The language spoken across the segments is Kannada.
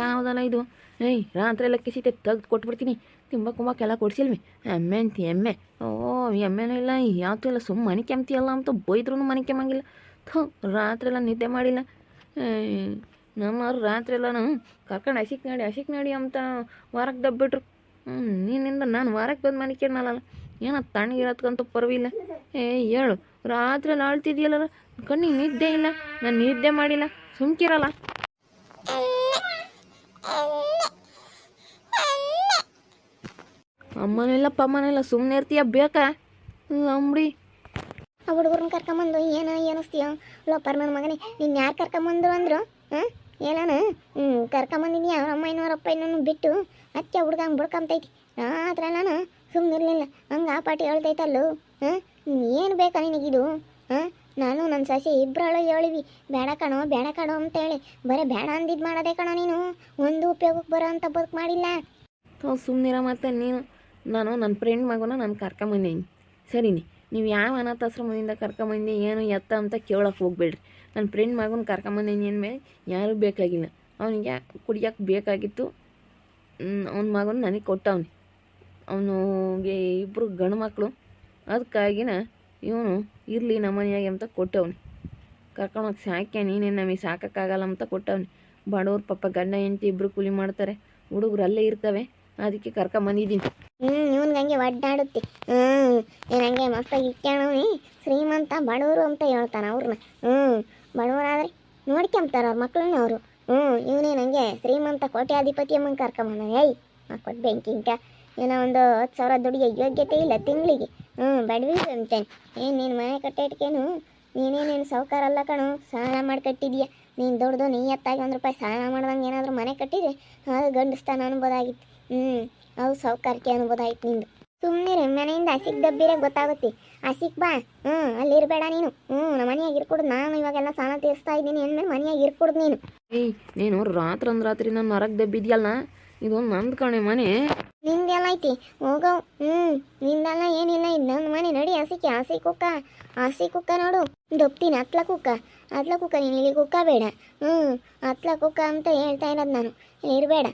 ಯಾವುದಲ್ಲ ಇದು? ಏಯ್, ರಾತ್ರಿ ಎಲ್ಲ ಕಿಸಿತೆ ತೆಗ್ದು ಕೊಟ್ಬಿಡ್ತೀನಿ. ತಿಂಬ ಕುಂಬಕ್ಕೆಲ್ಲ ಕೊಡ್ಸಿಲ್ವಿ ಎಮ್ಮೆ ಅಂತಿ, ಎಮ್ಮೆ. ಓ ಎಮ್ಮೆನೂ ಇಲ್ಲ ಯಾವತ್ತೂ ಇಲ್ಲ. ಸುಮ್ಮ ಮನೆ ಕೆಮ್ತಿಯಲ್ಲ ಅಂತ ಬೈದ್ರೂ ಮನೆ ಕೆಮ್ಮಂಗಿಲ್ಲ. ಥೋ, ರಾತ್ರಿ ಎಲ್ಲ ನಿದ್ದೆ ಮಾಡಿಲ್ಲ. ನಮ್ಮವ್ರು ರಾತ್ರಿ ಎಲ್ಲನೂ ಕರ್ಕೊಂಡು ಹಸಿಕ್ ನಡಿ ಹಸಿಕ್ ನಡಿ ಅಂತ ವಾರಕ್ಕೆ ದಬ್ಬಿಟ್ರು. ನಿನ್ನಿಂದ ನೀನಿಂದ ನಾನು ವಾರಕ್ಕೆ ಬಂದು ಮನೆ ಕೇಳಲ್ಲ ಏನೋ ತಣ್ಣಗಿರೋದ್ಕಂತೂ ಪರವಿಲ್ಲ. ಏ ಹೇಳು, ರಾತ್ರಿ ಎಲ್ಲ ಕಣ್ಣಿಗೆ ನಿದ್ದೆ ಇಲ್ಲ. ನಾನು ನಿದ್ದೆ ಮಾಡಿಲ್ಲ. ಸುಮ್ಕಿರಲ್ಲ. ಅಮ್ಮನಿಲ್ಲ ಪಮ್ಮನಿಲ್ಲ ಸುಮ್ಮನೆ ಇರ್ತೀಯ? ಬೇಕಾ? ಅಂಬ್ಡಿ. ಆ ಹುಡುಗರನ್ನ ಕರ್ಕೊಂಬಂದು ಏನು ಏನಿಸ್ತೀಯ ಲೋಪರ್ ನನ್ನ ಮಗನೇ, ನಿನ್ನ ಯಾರು ಕರ್ಕೊಂಬಂದ್ರು ಅಂದ್ರು? ಹಾಂ ಏನಾನ? ಹ್ಞೂ ಕರ್ಕೊಂಬಂದಿನಿ ಅವ್ರ ಅಮ್ಮ ಇನ್ನೋರ ಅಪ್ಪ ಇನ್ನೂ ಬಿಟ್ಟು ಅತ್ತೆ ಹುಡುಗ ಹಂಗೆ ಬಡ್ಕೊಂಬತೈತಿ ರಾತ್ರಿ ನಾನು ಸುಮ್ಮನೆ ಇರಲಿಲ್ಲ ಹಂಗೆ ಆ ಪಾಟಿ ಹೇಳ್ತೈತಲ್ಲೋ ಹಾಂ ಏನು ಬೇಕಾ ನಿನಗಿದು ಹಾಂ ನಾನು ನನ್ನ ಸಸಿ ಇಬ್ಬರಳು ಹೇಳಿವಿ, ಬೇಡ ಕಣೋ ಬೇಡ ಕಣೋ ಅಂತೇಳಿ. ಬರೀ ಬೇಡ ಅಂದಿದ್ದು ಮಾಡೋದೇ ಕಣೋ ನೀನು. ಒಂದು ಉಪಯೋಗಕ್ಕೆ ಬರೋ ಅಂತ ಬದುಕು ಮಾಡಿಲ್ಲ. ತೋ ಸುಮ್ಮನಿರ ಮತ್ತೆ ನೀನು. ನಾನು ನನ್ನ ಫ್ರೆಂಡ್ ಮಗನ ನಾನು ಕರ್ಕೊಂಬಂದೀನಿ ಸರಿನಿ, ನೀವು ಯಾವ ಅನಾಥಾಶ್ರಮದಿಂದ ಕರ್ಕೊಂಬಂದಿ ಏನು ಎತ್ತ ಅಂತ ಕೇಳೋಕೆ ಹೋಗ್ಬೇಡ್ರಿ. ನನ್ನ ಫ್ರೆಂಡ್ ಮಗನ ಕರ್ಕೊಂಬಂದೀನಿ ಅಂದಮೇಲೆ ಯಾರೂ ಬೇಕಾಗಿಲ್ಲ. ಅವನಿಗೆ ಕುಡಿಯೋಕೆ ಬೇಕಾಗಿತ್ತು. ಅವನ ಮಗನ ನನಗೆ ಕೊಟ್ಟವನಿ. ಅವನಿಗೆ ಇಬ್ಬರು ಗಂಡು ಮಕ್ಕಳು ಅದಕ್ಕಾಗಿನ ಇವನು ಇರಲಿ ನಮ್ಮ ಮನೆಯಾಗೆ ಅಂತ ಕೊಟ್ಟವನು. ಕರ್ಕೊಂಡೋಗಿ ಸಾಕ್ಯ ನೀನೇ ನಮಗೆ ಸಾಕೋಕ್ಕಾಗಲ್ಲ ಅಂತ ಕೊಟ್ಟವನು. ಬಡವ್ರ ಪಾಪ ಗಂಡ ಹೆಂಡತಿ ಇಬ್ಬರು ಕೂಲಿ ಮಾಡ್ತಾರೆ. ಹುಡುಗರು ಅಲ್ಲೇ ಇರ್ತವೆ. ಅದಕ್ಕೆ ಕರ್ಕೊಂಬಂದಿದ್ದೀನಿ ಹ್ಞೂ ಇವನು ಹಂಗೆ ಒಡ್ಡಾಡುತ್ತೆ ಹ್ಞೂ ಏನು ಹಂಗೆ ಮಸ್ತಾಗಿ ಶ್ರೀಮಂತ ಬಡವರು ಅಂತ ಹೇಳ್ತಾನೆ ಅವ್ರನ್ನ ಹ್ಞೂ ಬಡವರಾದ್ರೆ ನೋಡ್ಕೊಂತಾರೆ ಅವ್ರ ಮಕ್ಕಳನ್ನ ಅವರು. ಹ್ಞೂ ಇವನೇನು ಹಂಗೆ ಶ್ರೀಮಂತ ಕೋಟ್ಯಾಧಿಪತಿ ಅಮ್ಮಂಗೆ ಕರ್ಕೊಂಬಂದ ಏಯ್ ಕೊಟ್ಟು ಬೆಂಕಿ ಏನೋ ಒಂದು ಹತ್ತು ಸಾವಿರ ದುಡಿಗೆ ಯೋಗ್ಯತೆ ಇಲ್ಲ ತಿಂಗಳಿಗೆ. ಹ್ಞೂ ಬಡವಿ ಅಂತೇನೆ ಏನು, ನೀನು ಮನೆ ಕಟ್ಟಿಟ್ಕೇನು ನೀನೇನೇನು ಸಾವುಕಾರ ಅಲ್ಲ ಕಣು? ಸಾಲ ಮಾಡಿ ಕಟ್ಟಿದ್ಯಾ? ನೀನು ದೊಡ್ಡದು ನೀ ಎತ್ತಾಗಿ ಒಂದು ರೂಪಾಯಿ ಸಾಲ ಮಾಡ್ದಂಗೆ ಏನಾದರೂ ಮನೆ ಕಟ್ಟಿದ್ರೆ ಅದು ಗಂಡಸ್ತಾನ ಅನ್ಬೋದಾಗಿತ್ತು. ಹ್ಞೂ ಅವು ಸಾವುಕಾರಕ್ಕೆ ಅನ್ಬೋದಾಯ್ತು ನಿಂದು. ಸುಮ್ಮನೆ ಮನೆಯಿಂದ ಹಸಿಕ್ ದಬ್ಬಿರ ಗೊತ್ತಾಗುತ್ತೆ. ಹಸಿಕ್ ಬಾ. ಹ್ಞೂ ಅಲ್ಲಿ ಇರಬೇಡ ನೀನು. ಹ್ಞೂ ನಮ್ಮ ಮನೆಯಾಗ ಇರ್ಕೊಡು. ನಾನು ಇವಾಗೆಲ್ಲ ಸಾಲ ತೀರಿಸ್ತಾ ಇದ್ದೀನಿ. ಅಂದಮೇಲೆ ಮನೆಯಾಗ ಇರ್ಕೊಡ್ದು ನೀನು. ಏಯ್, ನೀನು ರಾತ್ರಿ ರಾತ್ರಿ ನಾನು ಮರಕ್ಕೆ ದಬ್ಬಿದ್ಯಲ್ಲ ಇದೊಂದು ನಂದು ಕಣೆ ಮನೆ. ನಿಂದೆಲ್ಲ ಐತಿ ಹೋಗೋ. ಹ್ಮ್ ನಿಂದೆಲ್ಲ ಏನಿಲ್ಲ. ಇದು ನನ್ನ ಮನೆ. ನಡಿ ಹಸಿಕೆ ಹಸಿ ಕುಕ್ಕ. ಹಸಿ ಕುಕ್ಕ ನೋಡು. ದೊಪ್ತೀನಿ ಹತ್ಲ ಕುಕ್ಕ. ಹತ್ಲ ಕುಕ್ಕ ನೀನು ಇಲ್ಲಿ ಕುಕ್ಕ ಬೇಡ. ಹ್ಞೂ ಅತ್ಲ ಕುಕ್ಕ ಅಂತ ಹೇಳ್ತಾ ಇರೋದು ನಾನು. ಇಲ್ಲಿ ಇರಬೇಡ.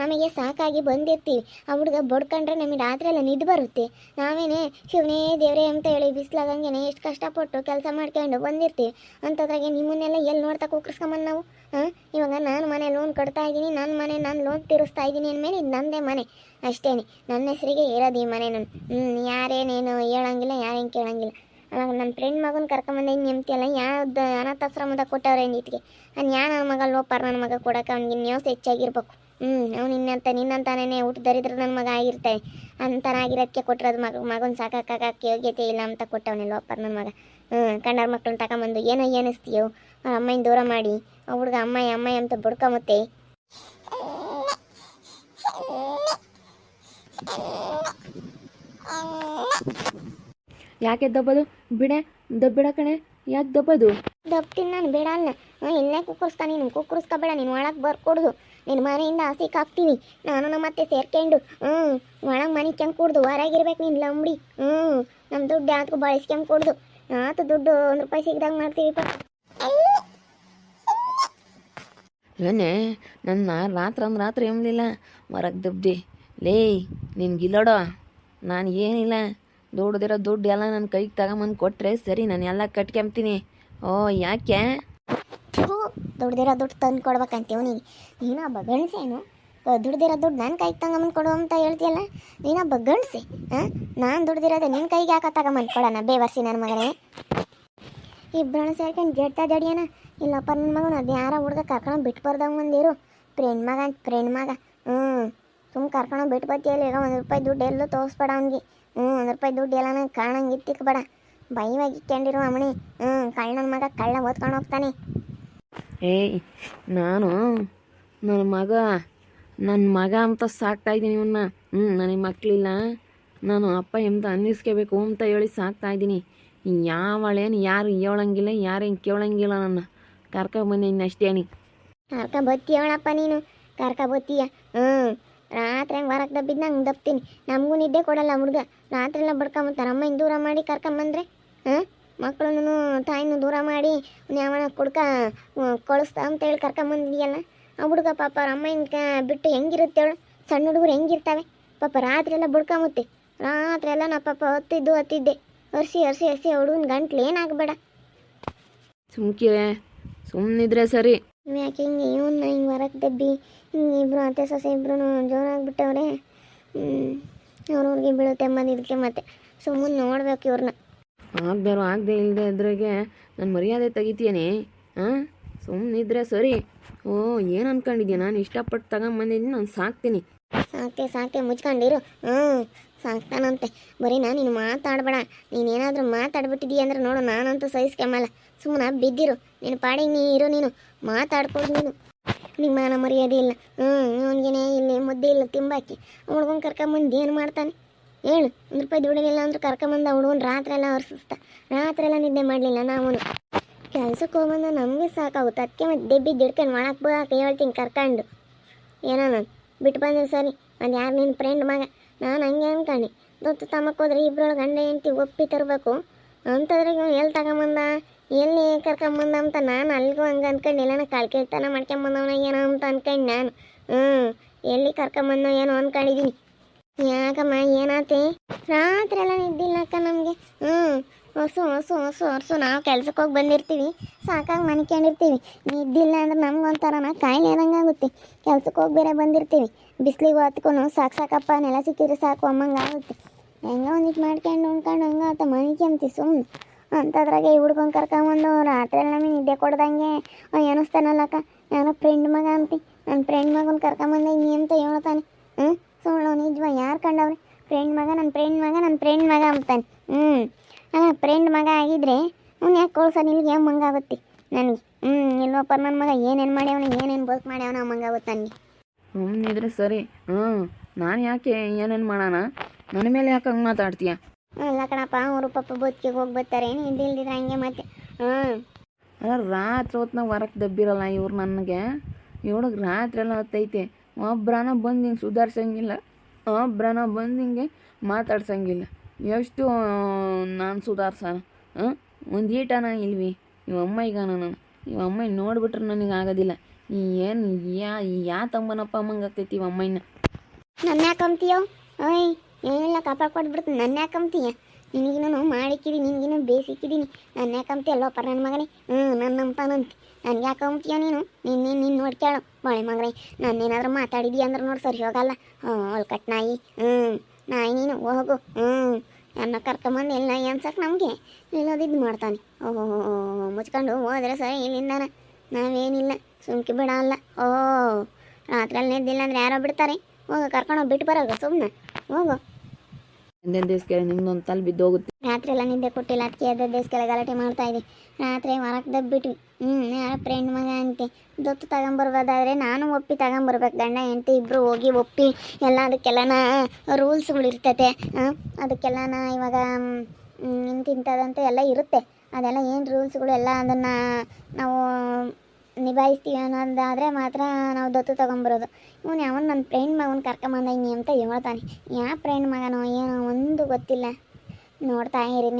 ನಮಗೆ ಸಾಕಾಗಿ ಬಂದಿರ್ತೀವಿ. ಆ ಹುಡುಗ ಬಡ್ಕೊಂಡ್ರೆ ನಮಗೆ ರಾತ್ರಿ ಎಲ್ಲ ನಿದ್ದು ಬರುತ್ತೆ. ನಾವೇನೇ, ಶಿವನೇ, ದೇವರೇ ಅಂತ ಹೇಳಿ ಬಿಸಿಲಾಗಂಗೆ ಎಷ್ಟು ಕಷ್ಟಪಟ್ಟು ಕೆಲಸ ಮಾಡ್ಕೊಂಡು ಬಂದಿರ್ತೀವಿ. ಅಂಥದ್ರಾಗೆ ನಿಮ್ಮನ್ನೆಲ್ಲ ಎಲ್ಲಿ ನೋಡ್ತಾ ಕುಕ್ಕರ್ಸ್ಕೊಂಬಂದು ನಾವು? ಹಾಂ? ಇವಾಗ ನಾನು ಮನೆ ಲೋನ್ ಕೊಡ್ತಾ ಇದ್ದೀನಿ. ನನ್ನ ಮನೆ, ನಾನು ಲೋನ್ ತೀರಿಸ್ತಾ ಇದ್ದೀನಿ ಅಂದಮೇಲೆ ಇದು ನಂದೇ ಮನೆ. ಅಷ್ಟೇ ನನ್ನ ಹೆಸರಿಗೆ ಇರೋದು ಈ ಮನೆ ನಾನು. ಹ್ಞೂ ಯಾರೇನೇನು ಹೇಳಂಗಿಲ್ಲ, ಯಾರೇನು ಕೇಳಂಗಿಲ್ಲ. ನನ್ನ ಫ್ರೆಂಡ್ ಮಗನ ಕರ್ಕೊಂಬಂದು ನೆಮ್ತಿ ಅಲ್ಲ ಯಾವ್ದು ಅನಾಥಾಶ್ರಮದ ಕೊಟ್ಟವ್ರೆ ನೀತಿಗೆ ನಾನು ಯಾ ನನ್ನ ಮಗ ಲೋಪಾರ ನನ್ನ ಮಗ ಕೊಡಕ್ಕೆ ಅವ್ನಿಗೆ ನ್ಯೂಸ್ ಹೆಚ್ಚಾಗಿರ್ಬೇಕು ಹ್ಞೂ ಅವ್ನು ನಿನ್ನಂತ ನಿನ್ನಂತಾನೇ ಊಟ ದರಿದ್ರ ನನ್ನ ಮಗ ಆಗಿರ್ತಾನೆ ಅಂತನಾಗಿರೋದಕ್ಕೆ ಕೊಟ್ಟಿರೋದು ಮಗ ಮಗನ ಸಾಕಾಕಕ್ಕೆ ಯೋಗ್ಯತೆ ಇಲ್ಲ ಅಂತ ಕೊಟ್ಟವನೇ ಲೋಪಾರ ನನ್ನ ಮಗ ಹ್ಞೂ ಕಣ್ಣರ ಮಕ್ಕಳನ್ನ ತಗೊಂಬಂದು ಏನೋ ಏನಿಸ್ತೀಯೋ ಅವ್ರ ಅಮ್ಮನ ದೂರ ಮಾಡಿ ಹುಡುಗ ಅಮ್ಮಾಯಿ ಅಮ್ಮಾಯಿ ಅಂತ ಬಡ್ಕೊಂಬತ್ತೆ ಯಾಕೆ ದಬ್ಬದು ಬಿಡೆ ದಬ್ಬಿಡ ಕಣೆ ಯಾಕೆ ದಬ್ಬದು? ದಬ್ತೀನಿ ನಾನು ಬೇಡ ಅಲ್ಲ ಇಲ್ಲೇ ಕುಕ್ಕರಿಸ್ತಾ ನೀನು ಕುಕ್ಕರ್ಸ್ಕೊಬೇಡ ನೀನು ಒಳಗೆ ಬರ್ಕೊಡ್ದು. ನಿನ್ನ ಮನೆಯಿಂದ ಹಸಿಕ್ ಹಾಕ್ತೀನಿ ನಾನು ನಮ್ಮ ಮತ್ತೆ ಸೇರ್ಕೊಂಡು ಹ್ಞೂ ಒಳಗೆ ಮನೆ ಕೆಂಪು ಕುಡ್ದು ಹೊರಗಿರ್ಬೇಕು ನೀನು ಲಂಬಡಿ ಹ್ಞೂ ನಮ್ಮ ದುಡ್ಡು ಯಾತಕ್ಕೂ ಬಳಸ್ಕೊಂಡ್ ಕುಡ್ದು. ಆತು ದುಡ್ಡು ಒಂದು ರೂಪಾಯಿ ಸಿಗ್ದಂಗೆ ಮಾಡ್ತೀವಿಪ್ಪ ಏನೇ ನನ್ನ ರಾತ್ರಿ ಅಂದ್ರೆ ರಾತ್ರಿ ಎಂಬಲಿಲ್ಲ ಹೊರಗೆ ದಬ್ದಿ. ಲೇ ಇಲ್ಲೋಡೋ ನಾನು ಏನಿಲ್ಲ. ದುಡ್ದಿರೋ ದುಡ್ಡು ಎಲ್ಲ ನನ್ನ ಕೈಗೆ ತಗೊಂಬಂದು ಕೊಟ್ಟರೆ ಸರಿ, ನಾನು ಎಲ್ಲ ಕಟ್ಕೊಂಬ್ತೀನಿ. ಓ, ಯಾಕೆ? ದುಡ್ದಿರೋ ದುಡ್ಡು ತಂದು ಕೊಡ್ಬೇಕಂತ ಇವನಿಗೆ ನೀನೊಬ್ಬ ಗಂಡಸೇನು ದುಡ್ದಿರೋ ದುಡ್ಡು ನನ್ನ ಕೈಗೆ ತಗೊಂಬಂದು ಕೊಡು ಅಂತ ಹೇಳ್ತೀಯಲ್ಲ? ನೀನೊಬ್ಬ ಗಂಡಸೆ ಹಾಂ ನಾನು ದುಡ್ದಿರೋದೆ ನಿನ್ನ ಕೈಗೆ ಯಾಕೆ ತಗೊಂಬಂದು ಕೊಡೋಣ, ಬೇವರ್ಸಿ ನನ್ನ ಮಗನೇ. ಇಬ್ಬರನ್ನ ಸೇರ್ಕೊಂಡು ಜಡ್ತಾ ಜಡಿಯನ? ಇಲ್ಲಪ್ಪ ನನ್ನ ಮಗನ ಅದು ಯಾರ ಹುಡುಗ ಕರ್ಕೊಂಡು ಬಿಟ್ಟು ಬರ್ದಂಗೆ ಒಂದಿರು ಫ್ರೆಂಡ್ ಮಗ ಅಂತ ಫ್ರೆಂಡ್ ಮಗ. ಹ್ಞೂ ಸುಮ್ಮ ಕರ್ಕೊಂಡು ಬಿಟ್ಟು ಬರ್ತೀಯಲ್ಲ, ಈಗ ಒಂದು ರೂಪಾಯಿ ದುಡ್ಡು ಎಲ್ಲೂ ತೋರಿಸ್ಬೇಡ ಅವ್ನಿಗೆ. ಹ್ಞೂ ಒಂದು ರೂಪಾಯಿ ದುಡ್ಡು ಎಲ್ಲ ಕಾಣಂಗೆ ಇತ್ತಿಕ್ಬೇಡ ಬೈವಾಗಿ ಇಕ್ಕೊಂಡಿರು ಅಮ್ಮಣಿ. ಹ್ಞೂ ಕಳ್ಳನ ಮಗ ಕಳ್ಳ ಓದ್ಕೊಂಡು ಹೋಗ್ತಾನೆ. ಏಯ್ ನಾನು ನನ್ನ ಮಗ ನನ್ನ ಮಗ ಅಂತ ಸಾಕ್ತಾ ಇದ್ದೀನಿ ಇವನ್ನ ಹ್ಞೂ ನನಗೆ ಮಕ್ಕಳಿಲ್ಲ ನಾನು ಅಪ್ಪ ಎಂತ ಅನ್ನಿಸ್ಕೋಬೇಕು ಅಂತ ಹೇಳಿ ಸಾಕ್ತಾ ಇದ್ದೀನಿ. ಯಾವಳೇನು ಯಾರು ಹೇಳಂಗಿಲ್ಲ ಯಾರೇನು ಕೇಳಂಗಿಲ್ಲ ನನ್ನ. ಕರ್ಕೊಂಬಂದಿನಿ ಅಷ್ಟೇನಿ ಕರ್ಕ ಹೇಳಪ್ಪ ನೀನು. ಕರ್ಕ ಬತ್ತೀಯ. ಹ್ಞೂ. ರಾತ್ರಿ ಹಂಗೆ ಹೊರಗೆ ದಬ್ಬಿದ್ದು ನಂಗೆ ದಬ್ತೀನಿ ನಮಗೂ ನಿದ್ದೆ ಕೊಡಲ್ಲ ಹುಡುಗ. ರಾತ್ರಿ ಎಲ್ಲ ಬಡ್ಕೊಂಬತ್ತಾರೆ ಅಮ್ಮನ ದೂರ ಮಾಡಿ ಕರ್ಕೊಂಬಂದ್ರೆ ಹಾಂ? ಮಕ್ಕಳನ್ನು ತಾಯಿನೂ ದೂರ ಮಾಡಿ ಯಾವನ ಕುಡ್ಕ ಕಳಿಸ್ತಾ ಅಂತ ಹೇಳಿ ಕರ್ಕೊಂಬಂದಿದೆಯಲ್ಲ ಆ ಹುಡುಗ ಪಾಪ ಅವ್ರ ಅಮ್ಮ ಹಿಂಗೆ ಬಿಟ್ಟು ಹೆಂಗಿರುತ್ತೆ ಅವಳು ಸಣ್ಣ ಹುಡುಗರು ಹೆಂಗಿರ್ತಾವೆ? ಪಾಪ ರಾತ್ರಿ ಎಲ್ಲ ಬುಡ್ಕೊಂಬುತ್ತೆ. ರಾತ್ರಿ ಎಲ್ಲ ನಾ ಪಾಪ ಹೊತ್ತಿದ್ದು ಹತ್ತಿದ್ದೆ. ಹರ್ಸಿ ಹರ್ಸಿ ಹರ್ಸಿ, ಹುಡುಗನ ಗಂಟ್ಲು ಏನಾಗಬೇಡ ಸುಮ್ಕಿರೆ ಸುಮ್ಮನಿದ್ರೆ ಸರಿ. ಯಾಕೆ ಹಿಂಗೆ ಇವನ್ನ ಹಿಂಗೆ ಹೊರಗೆ ದಬ್ಬಿ ಹಿಂಗೆ ಇಬ್ಬರು ಅತ್ತೆ ಸೊಸೆ ಇಬ್ರು ಜೋರಾಗ್ಬಿಟ್ಟವ್ರೆ ಅವ್ರವ್ರಿಗೆ ಬೀಳುತ್ತೆ ಅಂಬದು ಇದಕ್ಕೆ ಮತ್ತೆ. ಸುಮ್ಮನೆ ನೋಡ್ಬೇಕು ಇವ್ರನ್ನ ಆಗ್ದಾರು ಆಗದೆ ಇಲ್ಲದೆ ಅದ್ರಾಗೆ ನನ್ನ ಮರ್ಯಾದೆ ತೆಗಿತೀಯನೇ? ಹಾಂ ಸುಮ್ಮನಿದ್ರೆ ಸರಿ. ಓ ಏನು ಅನ್ಕೊಂಡಿದ್ಯಾ? ನಾನು ಇಷ್ಟಪಟ್ಟು ತಗೊಂಬಂದಿದ್ದೀನಿ ನಾನು ಸಾಕ್ತೀನಿ. ಸಾಕೆ ಸಾಕೆ ಮುಚ್ಕೊಂಡಿರು. ಹ್ಞೂ ಸಾಕ್ತಾನಂತೆ. ಬರೀ ನಾ ನೀನು ಮಾತಾಡಬೇಡ. ನೀನೇನಾದರೂ ಮಾತಾಡ್ಬಿಟ್ಟಿದೀಯ ಅಂದ್ರೆ ನೋಡು, ನಾನಂತೂ ಸಹಿಸ್ಕೊಂಬಲ್ಲ ಸುಮ್ಮನೆ ಬಿದ್ದಿರು. ನಿನ್ನ ಪಾಡಿಗೆ ನೀ ಇರು ನೀನು. ಮಾತಾಡ್ಕೊಡು ನೀನು. ನಿಮ್ಮ ಮಾನ ಮರ್ಯಾದೆ ಇಲ್ಲ. ಹ್ಞೂ ಅವನಿಗೇನೆ ಇಲ್ಲಿ ಮುದ್ದೆ ಇಲ್ಲ, ತಿಂಬಾಕಿ. ಹುಡ್ಗನ್ ಕರ್ಕೊಂಬಂದು ಏನು ಮಾಡ್ತಾನೆ? ಹೇಳು, ಒಂದು ರೂಪಾಯಿ ದುಡಿಲಿಲ್ಲ ಅಂದ್ರೆ ಕರ್ಕೊಂಬಂದ ಹುಡ್ಗನ್ ರಾತ್ರಿ ಎಲ್ಲ ಹೊರ್ಸಿಸ್ತ ರಾತ್ರಿ ಎಲ್ಲ ನಿದ್ದೆ ಮಾಡಲಿಲ್ಲ ನಾವು ಕೆಲ್ಸಕ್ಕೆ ಹೋಗ್ಬಂದ ನಮಗೆ ಸಾಕಾಗುತ್ತೆ. ಅದಕ್ಕೆ ಮತ್ತೆ ದೆಬ್ಬಿ ಹಿಡ್ಕೊಂಡು ಮಾಡಕ್ಕೆ ಬೋದಾಕ ಹೇಳ್ತೀನಿ ಕರ್ಕೊಂಡು. ಏನೋ ನಾನು ಬಿಟ್ಟು ಬಂದ್ರೆ ಸರಿ. ಅದು ಯಾರು ನಿನ್ನ ಫ್ರೆಂಡ್ ಮಗ? ನಾನು ಹಂಗೆ ಅನ್ಕೊಂಡು ದೊತ್ತು ತಮಕ್ ಹೋದ್ರೆ ಇಬ್ಬರೊಳಗೆ ಗಂಡ ಹೆಂಡ್ತಿ ಒಪ್ಪಿ ತರಬೇಕು. ಅಂಥದ್ರಾಗ ಇವ್ನು ಎಲ್ಲಿ ತಗೊಂಬಂದ? ಎಲ್ಲಿ ಕರ್ಕೊಂಬಂದ ಅಂತ ನಾನು ಅಲ್ಲಿಗೂ ಹಂಗೆ ಅನ್ಕೊಂಡು ಎಲ್ಲನ ಕಳ್ಕೆಳ್ತನ ಮಾಡ್ಕೊಂಬಂದವನ ಏನೋ ಅಂತ ಅನ್ಕೊಂಡು ನಾನು. ಹ್ಞೂ ಎಲ್ಲಿ ಕರ್ಕೊಂಬಂದೋ ಏನೋ ಅಂದ್ಕೊಂಡಿದ್ದೀನಿ ಯಾಕಮ್ಮ, ಏನಾತಿ? ರಾತ್ರಿ ಎಲ್ಲ ನಿದ್ದಿಲ್ಲ ಅಕ್ಕ ನಮಗೆ. ಹ್ಞೂ ಸು ಹೊಸು ಸು ನಾವು ಕೆಲ್ಸಕ್ಕೆ ಹೋಗಿ ಬಂದಿರ್ತೀವಿ. ಸಾಕಾಗಿ ಮನ್ಕೊಂಡಿರ್ತೀವಿ ನಿದ್ದಿಲ್ಲ ಅಂದ್ರೆ ನಮ್ಗೊಂಥರನ ಕಾಯಿಲೆ ಆದಂಗೆ ಆಗುತ್ತೆ. ಕೆಲ್ಸಕ್ಕೆ ಹೋಗಿ ಬೇರೆ ಬಂದಿರ್ತೀವಿ. ಬಿಸಿಲಿಗೆ ಹೊತ್ಕೊಂಡು ಸಾಕು ಸಾಕಪ್ಪ, ನೆಲ ಸಿಕ್ಕಿದ್ರೆ ಸಾಕು ಅಮ್ಮಂಗೆ ಆಗುತ್ತೆ. ಹೆಂಗ ಒಂದಿಟ್ಟು ಮಾಡ್ಕೊಂಡು ಉಣ್ಕೊಂಡು ಹಂಗೆ ಆತ ಮನಿಕೆಂತಿ ಸುಮ್ಮನೆ ಅಂಥದ್ರಾಗೆ ಹುಡ್ಗನ್ ಕರ್ಕೊಂಬಂದು ರಾತ್ರಿಯಲ್ಲಿ ನಮಗೆ ನಿದ್ದೆ ಕೊಡ್ದಂಗೆ. ಎನಿಸ್ತಾನಲ್ಲಕ್ಕ ನಾನು ಫ್ರೆಂಡ್ ಮಗ ಅಂತಿ. ನನ್ನ ಫ್ರೆಂಡ್ ಮಗನ ಕರ್ಕೊಂಬಂದೆ ನೀ ಅಂತ ಹೇಳ್ತಾನೆ ಹ್ಞೂ ಸುಳ್ಳು ನಿಜವ ಯಾರು ಕಂಡವ್ರಿ? ಫ್ರೆಂಡ್ ಮಗ ನನ್ನ ಫ್ರೆಂಡ್ ಮಗ ನನ್ನ ಫ್ರೆಂಡ್ ಮಗ ಅಂತಾನೆ. ಹ್ಞೂ ಹಾಂ ಫ್ರೆಂಡ್ ಮಗ ಆಗಿದ್ರೆ ಅವ್ನು ಯಾಕೆ ಏನು ಮಂಗ ಆಗುತ್ತೆ? ನನಗೆ. ಹ್ಞೂ ಇಲ್ಲೋಪ್ಪ ನನ್ನ ಮಗ? ಏನೇನು ಮಾಡ್ಯಾವನ? ಏನೇನು ಬದುಕು ಮಾಡ್ಯಾವನ ಮಂಗಾಗುತ್ತೆ ನನಗೆ? ಇದ್ರೆ ಸರಿ. ಹ್ಞೂ ನಾನು ಯಾಕೆ ಏನೇನು ಮಾಡೋಣ? ನನ್ನ ಮೇಲೆ ಯಾಕೆ ಹಂಗೆ ಮಾತಾಡ್ತೀಯ? ಇಲ್ಲ ಕಣಪ್ಪ ಅವರು ಪಾಪ ಬದುಕಿಗೆ ಹೋಗಿ ಬರ್ತಾರೆ. ಏನು ಇಲ್ದಿದ್ರೆ ಹಂಗೆ ಮತ್ತೆ. ಹ್ಞೂ ಅಲ್ಲ ರಾತ್ರಿ ಹೊತ್ನಾಗ ಹೊರಕ್ಕೆ ದಬ್ಬಿರಲ್ಲ ಇವ್ರು ನನಗೆ? ಇವಳಿಗೆ ರಾತ್ರಿ ಎಲ್ಲ ಹೊತ್ತೈತೆ. ಒಬ್ರನ ಬಂದು ಹಿಂಗೆ ಸುಧಾರ್ಸಂಗಿಲ್ಲ. ಒಬ್ರನ ಬಂದು ಹಿಂಗೆ ಮಾತಾಡ್ಸಂಗಿಲ್ಲ. ಎಷ್ಟು ನಾನು ಸುಧಾರ್ಸೋಣ ಹಾಂ ಒಂದು ಈಟನ ಇಲ್ವಿ. ಅಮ್ಮ ಈಗ ನಾನು. ಅಮ್ಮ ನೋಡ್ಬಿಟ್ರೆ ನನಗೆ ಆಗೋದಿಲ್ಲ. ಏನು, ಯಾ ಯಾ ತಮ್ಮನಪ್ಪ ಅಮ್ಮಂಗೆ ಆಗ್ತೈತಿ ಇವ ಅಮ್ಮಯ್ಯನ ನನ್ನ ಯಾಕಂತೀಯೋ ಓಯ್, ಏನಿಲ್ಲ ಕಾಪಾಡ್ಕೊಟ್ಬಿಡ್ತೀನಿ ನನ್ನ ಯಾಕಂತೀಯ ನಿನಗಿನೂ ಮಾಡಿಕ್ಕಿದ್ದೀನಿ ನಿನಗಿನೂ ಬೇಸಿಕ್ಕಿದ್ದೀನಿ ನನ್ನ ಯಾಕಂತೀಯ ಅಲ್ಲೋಪ್ಪ ನನ್ನ ಮಗನೇ. ಹ್ಞೂ ನನ್ನ ನಂಬ್ತಾನಂತೆ ನನಗೆ ಯಾಕಂತೀಯ ನೀನು? ನೀನು ನಿನ್ನ ನೀನು ನೋಡ್ಕ್ಯಾಳು ಬಾಳೆ ಮಗನೇ. ನಾನೇನಾದ್ರೂ ಮಾತಾಡಿದಿ ಅಂದ್ರೆ ನೋಡಿ ಸರಿ ಹೋಗಲ್ಲ ಹ್ಞೂ ಅಲ್ಲಿ ಕಟ್ನಾಯಿ ಹ್ಞೂ ನಾಯಿ ನೀನು ಹೋಗು. ಹ್ಞೂ ನನ್ನ ಕರ್ಕೊಂಬಂದು ಇಲ್ಲ ಅನ್ಸಕ್ಕೆ ನಮಗೆ? ಇಲ್ಲೋದಿದ್ದು ಮಾಡ್ತಾನೆ? ಓಹೋ ಮುಚ್ಕೊಂಡು ಹೋದ್ರೆ ಸರಿ ಇಲ್ಲಿಂದಾನ ನಾವೇನಿಲ್ಲ, ಸುಮ್ಕಿ ಬಿಡಲ್ಲ ಓ ರಾತ್ರಿಯಲ್ಲಿ ನಿದ್ದಿಲ್ಲ ಅಂದ್ರೆ ಯಾರೋ ಬಿಡ್ತಾರೆ? ಹೋಗು, ಕರ್ಕೊಂಡು ಬಿಟ್ಟು ಬರೋದು ಸುಮ್ಮನೆ ಹೋಗು. ಹಿಂದಿನ ದಿವ್ಸಕ್ಕೆ ನಿಮ್ದೊಂದು ತಲೆ ಬಿದ್ದೋಗುತ್ತೆ ರಾತ್ರಿ ಎಲ್ಲ ನಿದ್ದೆ ಕೊಟ್ಟಿಲ್ಲ, ಅದಕ್ಕೆ ಎದ್ದ ದೇಶಕ್ಕೆಲ್ಲ ಗಲಾಟೆ ಮಾಡ್ತಾ ಇದ್ದೆ. ರಾತ್ರಿ ಮರಕ್ಕೆ ದಬ್ಬಿಟ್ವಿ ಹ್ಞೂ ಯಾರ ಫ್ರೆಂಡ್ ಮಗ ಅಂತೆ. ದೊತ್ತು ತಗೊಂಬರ್ಬೋದಾದ್ರೆ ನಾನು ಒಪ್ಪಿ ತಗೊಂಬರ್ಬೇಕು. ಗಂಡ, ಹೆಂಡತಿ ಇಬ್ಬರು ಹೋಗಿ ಒಪ್ಪಿ ಎಲ್ಲ ಅದಕ್ಕೆಲ್ಲನ ರೂಲ್ಸ್ಗಳು ಇರ್ತೈತೆ. ಹಾಂ ಅದಕ್ಕೆಲ್ಲನ ಇವಾಗ ಇಂತಿಂಥದ್ದಂತ ಎಲ್ಲ ಇರುತ್ತೆ. ಅದೆಲ್ಲ ಏನು ರೂಲ್ಸ್ಗಳು ಎಲ್ಲ ಅದನ್ನು ನಾವು ನಿಭಾಯಿಸ್ತೀವಿ ಅನ್ನೋದಾದರೆ ಮಾತ್ರ ನಾವು ದತ್ತು ತೊಗೊಂಬರೋದು. ಇವನು ಯಾವನ ನನ್ನ ಫ್ರೆಂಡ್ ಮಗನ ಕರ್ಕೊಂಬಂದೈನಿ ಅಂತ ಹೇಳ್ತಾನೆ. ಯಾವ ಫ್ರೆಂಡ್ ಮಗನೋ ಏನೋ ಒಂದು ಗೊತ್ತಿಲ್ಲ. ನೋಡ್ತಾ ಇರಿ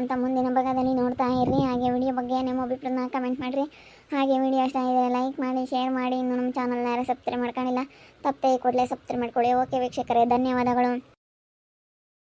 ಅಂತ ಮುಂದಿನ ಭಾಗದಲ್ಲಿ ನೋಡ್ತಾ ಇರ್ರಿ ಹಾಗೆ ವಿಡಿಯೋ ಬಗ್ಗೆ ನಿಮ್ಮ ಅಭಿಪ್ರಾಯನ ಕಮೆಂಟ್ ಮಾಡಿರಿ. ಹಾಗೆ ವಿಡಿಯೋ ಇಷ್ಟ ಆಗಿದೆ ಲೈಕ್ ಮಾಡಿ ಶೇರ್ ಮಾಡಿ. ಇನ್ನು ನಮ್ಮ ಚಾನಲ್ನ ಯಾರು ಸಬ್ಸ್ಕ್ರೈಬ್ ಮಾಡ್ಕೊಂಡಿಲ್ಲ ತಪ್ಪೇ ಕೂಡಲೇ ಸಬ್ಸ್ಕ್ರೈಬ್ ಮಾಡ್ಕೊಳ್ಳಿ. ಓಕೆ ವೀಕ್ಷಕರೇ, ಧನ್ಯವಾದಗಳು.